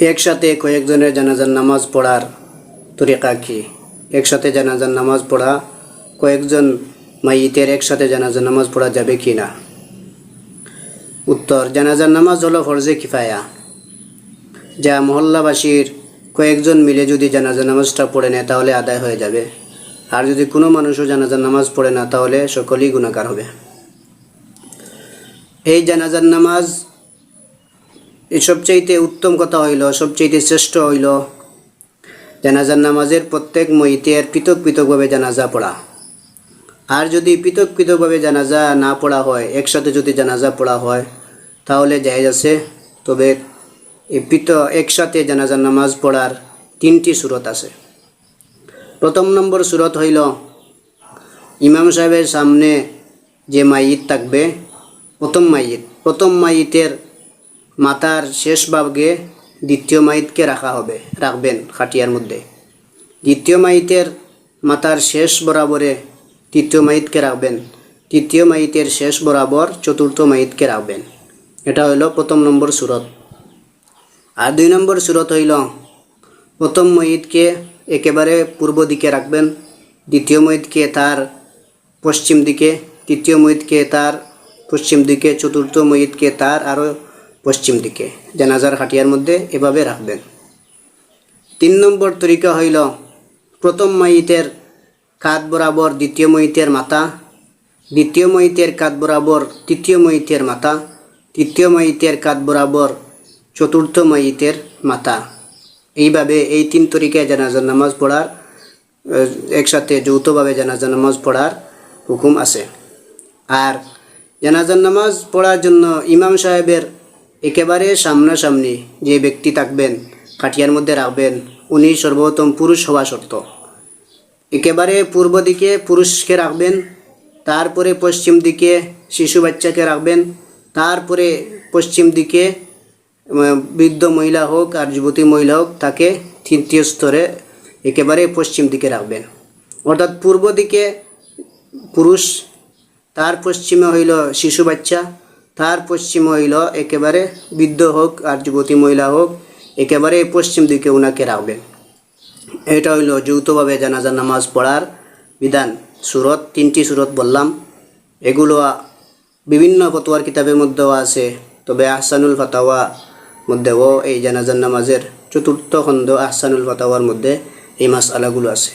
একসাথে কয়েকজনের জানাজার নামাজ পড়ার তরিকা কি? একসাথে জানাজার নামাজ পড়া, কয়েকজন মাইতের একসাথে জানাজার নামাজ পড়া যাবে কি না? উত্তর, জানাজার নামাজ হলো ফরজে কিফায়া। যা মহল্লাবাসীর কয়েকজন মিলে যদি জানাজার নামাজটা পড়ে নেয়, তাহলে আদায় হয়ে যাবে। আর যদি কোনো মানুষও জানাজার নামাজ পড়ে না, তাহলে সকলেই গুণাকার হবে। এই জানাজার নামাজ সবচাইতে উত্তম কথা হইল, সবচাইতে শ্রেষ্ঠ হইল জানাজার নামাজের প্রত্যেক মহিতের পৃথক পৃথকভাবে জানাজা পড়া। আর যদি পৃথক পৃথকভাবে জানাজা না পড়া হয়, একসাথে যদি জানাজা পড়া হয়, তাহলে জায়েজ আছে। তবে এই একসাথে জানাজার নামাজ পড়ার তিনটি সুরত আছে। প্রথম নম্বর সুরত হইল, ইমাম সাহেবের সামনে যে মাইত থাকবে, প্রথম মাইত প্রথম মাইতের মাথার শেষ ভাগে দ্বিতীয় মাইতকে রাখা হবে, রাখবেন খাটিয়ার মধ্যে। দ্বিতীয় মাইতের মাথার শেষ বরাবরে তৃতীয় মাইতকে রাখবেন, তৃতীয় মাইতের শেষ বরাবর চতুর্থ মাইতকে রাখবেন। এটা হইল প্রথম নম্বর সুরত। আর দুই নম্বর সুরত হইল, প্রথম মহিতকে একেবারে পূর্ব দিকে রাখবেন, দ্বিতীয় মহিতকে তার পশ্চিম দিকে, তৃতীয় মহিতকে তার পশ্চিম দিকে, চতুর্থ মহিতকে তার আরও পশ্চিম দিকে, জানাজার খাটিয়ার মধ্যে এভাবে রাখবেন। তিন নম্বর তরিকা হইল, প্রথম মহিতের কাত বরাবর দ্বিতীয় মহিতের মাথা, দ্বিতীয় মহিতের কাত বরাবর তৃতীয় মহিতের মাথা, তৃতীয় মহিতের কাত বরাবর চতুর্থ মহিতের মাথা। এইভাবে এই তিন তরিকায় জানাজার নামাজ পড়ার একসাথে যৌথভাবে জানাজার নামাজ পড়ার হুকুম আছে। আর জানাজার নামাজ পড়ার জন্য ইমাম সাহেবের একেবারে সামনাসামনি যে ব্যক্তি থাকবেন, খাটিয়ার মধ্যে রাখবেন, উনি সর্বপ্রথম পুরুষ হওয়া শর্ত একেবারে পূর্ব দিকে পুরুষকে রাখবেন, তারপরে পশ্চিম দিকে শিশু বাচ্চাকে রাখবেন, তারপরে পশ্চিম দিকে বৃদ্ধ মহিলা হোক আর যুবতী মহিলা হোক, তাকে তৃতীয় স্তরে একেবারে পশ্চিম দিকে রাখবেন। অর্থাৎ পূর্ব দিকে পুরুষ, তার পশ্চিমে হইল শিশু বাচ্চা তার পশ্চিম হইল একেবারে বৃদ্ধ হোক আর যুবতী মহিলা হোক, একেবারে পশ্চিম দিকে ওনাকে রাখবেন। এটা হইল যৌথভাবে জানাজা নামাজ পড়ার বিধান। সুরত, তিনটি সুরত বললাম। এগুলো বিভিন্ন ফতোয়ার কিতাবের মধ্যেও আছে। তবে আহসানুল ফাতাওয়া মধ্যেও এই জানাজার নামাজের চতুর্থ খণ্ড আহসানুল ফাতাওয়ার মধ্যে এই মাস আলাগুলো আছে।